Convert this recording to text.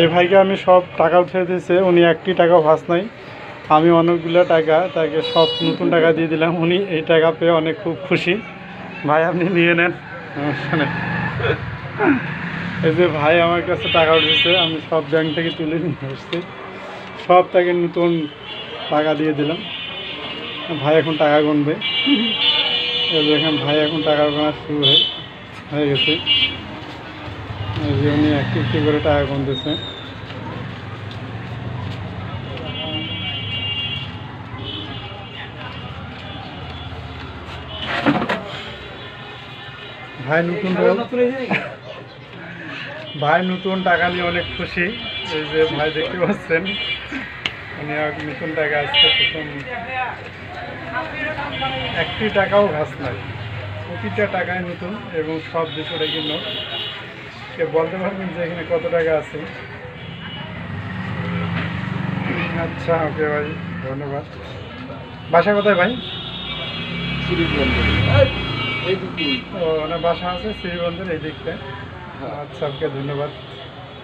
এই ভাইকে আমি সব টাকা উঠে দিয়েছে, উনি একটি টাকাও ভাস নাই। আমি অনেকগুলো টাকা তাকে সব নতুন টাকা দিয়ে দিলাম, উনি এই টাকা পেয়ে অনেক খুব খুশি। ভাই, আপনি নিয়ে নেন। এই যে ভাই আমার কাছে টাকা উঠেছে, আমি সব ব্যাংক থেকে তুলে নিয়ে আসছি। সব তাকে নতুন টাকা দিয়ে দিলাম। ভাই এখন টাকা গুনবে। দেখেন, ভাই এখন টাকা গোনা শুরু হয়ে গেছে। যে উনি একটি করে টাকা গুনতেছে। ভাই, নতুন ভাই, নতুন টাকা নিয়ে অনেক খুশি। এই যে ভাই দেখতে পাচ্ছেন, উনি নতুন টাকা আসছে, প্রথম। একটি টাকাও ঘাস নাই। প্রতিটা টাকায় নতুন এবং সব দুশো টাকি কে বলতে পারবেন যে এখানে কত টাকা আছে? আচ্ছা ওকে ভাই, ধন্যবাদ। বাসা কোথায় ভাই? ও ওনার বাসা আছে শ্রীবন্ধন এই দিকটা আচ্ছা ওকে, ধন্যবাদ।